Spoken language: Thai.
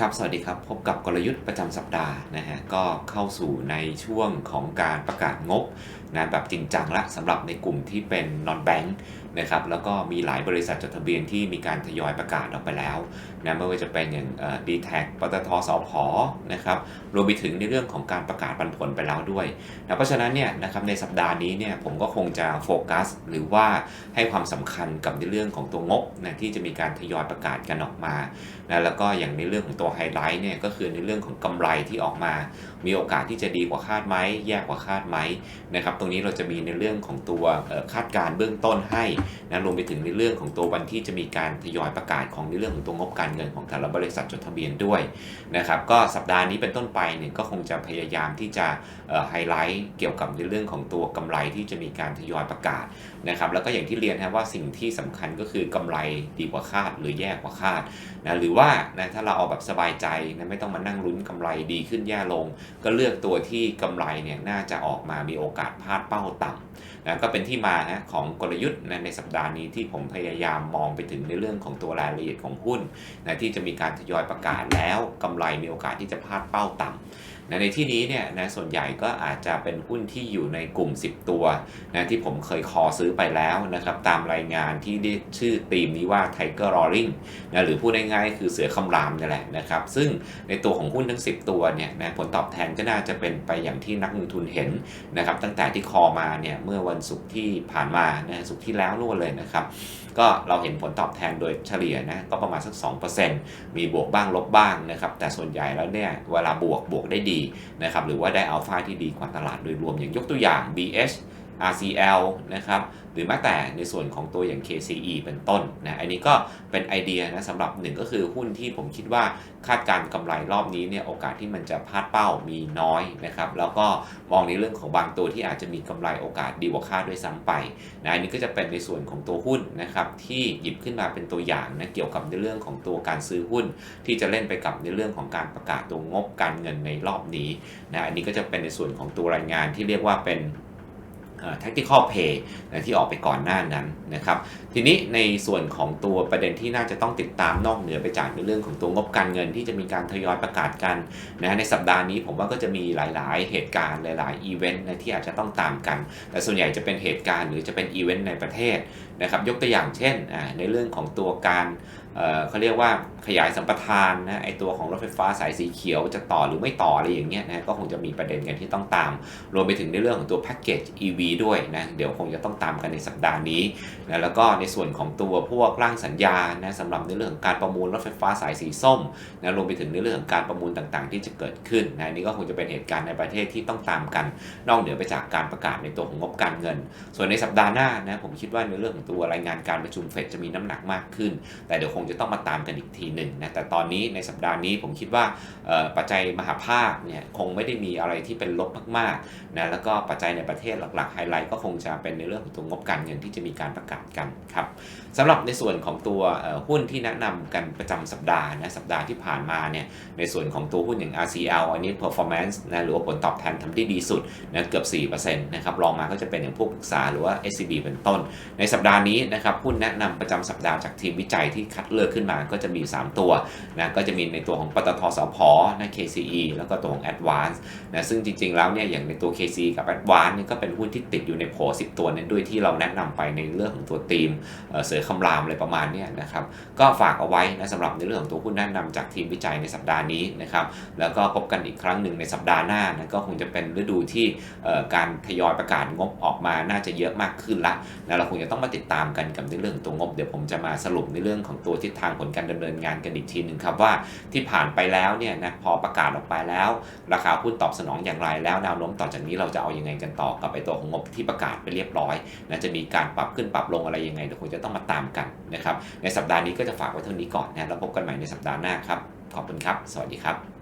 ครับ สวัสดีครับ พบกับกลยุทธ์ประจำสัปดาห์นะฮะ ก็เข้าสู่ในช่วงของการประกาศงบนะแบบจริงจังละสำหรับในกลุ่มที่เป็น non bank นะครับ แล้วก็มีหลายบริษัทจดทะเบียนที่มีการทยอยประกาศออกไปแล้วนะไม่ว่าจะเป็นอย่างดีแท็กปตทสพนะครับรวมไปถึงในเรื่องของการประกาศปันผลไปแล้วด้วยนะเพราะฉะนั้นเนี่ยนะครับในสัปดาห์นี้เนี่ยผมก็คงจะโฟกัส หรือว่าให้ความสำคัญกับในเรื่องของตัวงบนะที่จะมีการทยอยประกาศกันออกมานะแล้วก็อย่างในเรื่องของตัวไฮไลท์เนี่ยก็คือในเรื่องของกำไรที่ออกมา มีโอกาสที่จะดีกว่าคาดไหมแย่กว่าคาดไหมนะครับตรงนี้เราจะมีในเรื่องของตัวคาดการเบื้องต้นให้นะรวมไปถึงในเรื่องของตัววันที่จะมีการทยอยประกาศของในเรื่องของตัวงบการเงินของแต่ละบริษัทจดทะเบียนด้วยนะครับก็สัปดาห์นี้เป็นต้นไปเนี่ยก็คงจะพยายามที่จะไฮไลท์เกี่ยวกับในเรื่องของตัวกำไรที่จะมีการทยอยประกาศนะครับแล้วก็อย่างที่เรียนนะว่าสิ่งที่สำคัญก็คือกำไรดีกว่าคาด หรือแย่กว่าคาดนะหรือว่านะถ้าเราเอาแบบสบายใจนะไม่ต้องมานั่งลุ้นกำไรดีขึ้นแย่ลง ก็เลือกตัวที่กำไรเนี่ยน่าจะออกมามีโอกาสพลาดเป้าต่ำนะก็เป็นที่มานะของกลยุทธ์นะในสัปดาห์นี้ที่ผมพยายามมองไปถึงในเรื่องของตัวรายละเอียดของหุ้นนะที่จะมีการทยอยประกาศแล้วกำไรมีโอกาสที่จะพลาดเป้าต่ำนะในที่นี้เนี่ยนะส่วนใหญ่ก็อาจจะเป็นหุ้นที่อยู่ในกลุ่ม 10 ตัวนะที่ผมเคยคอซื้อไปแล้วนะครับตามรายงานที่ได้ชื่อธีมนี้ว่า Tiger Roaring นะหรือพูดง่ายๆคือเสือคำรามนี่แหละนะครับ ซึ่งในตัวของหุ้นทั้ง 10 ตัวเนี่ยนะผลตอบแทนก็น่าจะเป็นไปอย่างที่นักลงทุนเห็นนะครับตั้งแต่ที่คอมาเนี่ยเมื่อวันศุกร์ที่ผ่านมานะศุกร์ที่แล้วนู่นเลยนะครับ ก็เราเห็นผลตอบแทนโดยเฉลี่ยนะก็ประมาณสัก 2%มีบวกบ้างลบบ้างนะครับแต่ส่วนใหญ่แล้วเนี่ยเวลาบวกบวกได้ดีนะครับหรือว่าได้อัลฟาที่ดีกว่าตลาดโดยรวมอย่างยกตัวอย่าง BS RCL นะครับ หรือแม้แต่ในส่วนของตัวอย่าง KCE เป็นต้นนะ อันนี้ก็เป็นไอเดียนะสำหรับหนึ่งก็คือหุ้นที่ผมคิดว่าคาดการกำไรรอบนี้เนี่ยโอกาสที่มันจะพลาดเป้ามีน้อยนะครับ แล้วก็มองในเรื่องของบางตัวที่อาจจะมีกำไรโอกาสดีกว่าคาดด้วยซ้ำไปนะอันนี้ก็จะเป็นในส่วนของตัวหุ้นนะครับที่หยิบขึ้นมาเป็นตัวอย่างนะเกี่ยวกับในเรื่องของตัวการซื้อหุ้น ที่จะเล่นไปกับในเรื่องของการประกาศตัวงบการเงินในรอบนี้นะอันนี้ก็จะเป็นในส่วนของตัวรายงานที่เรียกว่าเป็น tactical pay นะที่ออกไปก่อนหน้านั้นนะครับ ทีนี้ในส่วนของตัวประเด็นที่น่าจะต้องติดตามนอกเหนือไปจากในเรื่องของตัวงบการเงินที่จะมีการทยอยประกาศกันนะในสัปดาห์นี้ผมว่าก็จะมีหลาย ๆ เหตุการณ์หลาย ๆ อีเวนต์นะที่อาจจะต้องตามกัน แต่ส่วนใหญ่จะเป็นเหตุการณ์หรือจะเป็นอีเวนต์ในประเทศนะครับยกตัวอย่างเช่นในเรื่องของตัวการเขาเรียกว่าขยายสัมปทานนะไอตัวของรถไฟฟ้าสายสีเขียวจะต่อหรือไม่ต่ออะไรอย่างเงี้ยนะก็คงจะมีประเด็นกันที่ต้องตาม รวมไปถึงในเรื่องของตัวแพ็กเกจ EV ด้วยนะเดี๋ยวคงจะต้องตามกันในสัปดาห์นี้นะแล้วก็ในส่วนของตัวพวกร่างสัญญานะสำหรับในเรื่องของการประมูลรถไฟฟ้าสายสีส้มนะรวมไปถึงในเรื่องของการประมูลต่างๆ ที่จะเกิดขึ้นนะนี่ก็คงจะเป็นเหตุการณ์ในประเทศที่ต้องตามกัน นอกเหนือไปจากการประกาศในตัวของงบการเงิน ส่วนในสัปดาห์หน้านะผมคิดว่าในเรื่องของตัวรายงานการประชุมเฟดจะมีน้ำหนักมากขึ้น แต่เดี๋ยวคงจะต้องมาตามกันอีกทีหนึ่งนะแต่ตอนนี้ในสัปดาห์นี้ผมคิดว่าปัจจัยมหาภาคเนี่ยคงไม่ได้มีอะไรที่เป็นลบมากๆนะแล้วก็ปัจจัยในประเทศหลักๆไฮไลท์ก็คงจะเป็นในเรื่องของตัวงบการเงินที่จะมีการประกาศกันครับสำหรับในส่วนของตัวหุ้นที่แนะนำกันประจำสัปดาห์นะสัปดาห์ที่ผ่านมาเนี่ยในส่วนของตัวหุ้นอย่าง RCL อันนี้ performance นะหรือว่าผลตอบแทนทำได้ดีสุดนะเกือบ4%นะครับรองมาก็จะเป็นอย่างพวกปรึกษาหรือว่า SCB เป็นต้น ในสัปดาห์นี้นะครับหุ้นแนะนำประจำสัปดาห์จากทีมวิจัยที่คัดเลือกขึ้นมาก็จะมี 3 ตัวนะก็จะมีในตัวของปตทสพนะ KCE แล้วก็ตัวของ Advance นะซึ่งจริงๆแล้วเนี่ยอย่างในตัว KCE กับ Advance นี่ก็เป็นหุ้นที่ติดอยู่ในโผ10 ตัวนั้นด้วยที่เราแนะนำไปในเรื่องของตัวทีมเสือคำรามอะไรประมาณนี้นะครับก็ฝากเอาไว้นะสำหรับในเรื่องของตัวหุ้นแนะนำจากทีมวิจัยในสัปดาห์นี้นะครับแล้วก็พบกันอีกครั้งหนึ่งในสัปดาห์หน้านะก็คงจะเป็นฤดูที่การทยอยประกาศงบออกมาน่าจะเยอะมากขึ้นละนะเราคงจะต้องมาติดตามกันกับในเรื่องตัวงบ เดี๋ยวผมจะมาสรุปในเรื่องของตัวทิศทางผลการดำเนินงานกันอีกทีหนึ่งครับว่าที่ผ่านไปแล้วเนี่ยนะพอประกาศออกไปแล้ว ราคาหุ้นตอบสนองอย่างไรแล้วแนวโน้มต่อจากนี้เราจะเอาอยัางไงกันต่อกับไอตัวของงบที่ประกาศไปเรียบร้อยนะจะมีการปรับขึ้นปรับลงอะไรยังไงเดี๋ยวคงจะต้องมาตามกันนะครับในสัปดาห์นี้ก็จะฝากไว้เท่านี้ก่อนนะแล้วพบกันใหม่ในสัปดาห์หน้าครับขอบคุณครับ สวัสดีครับ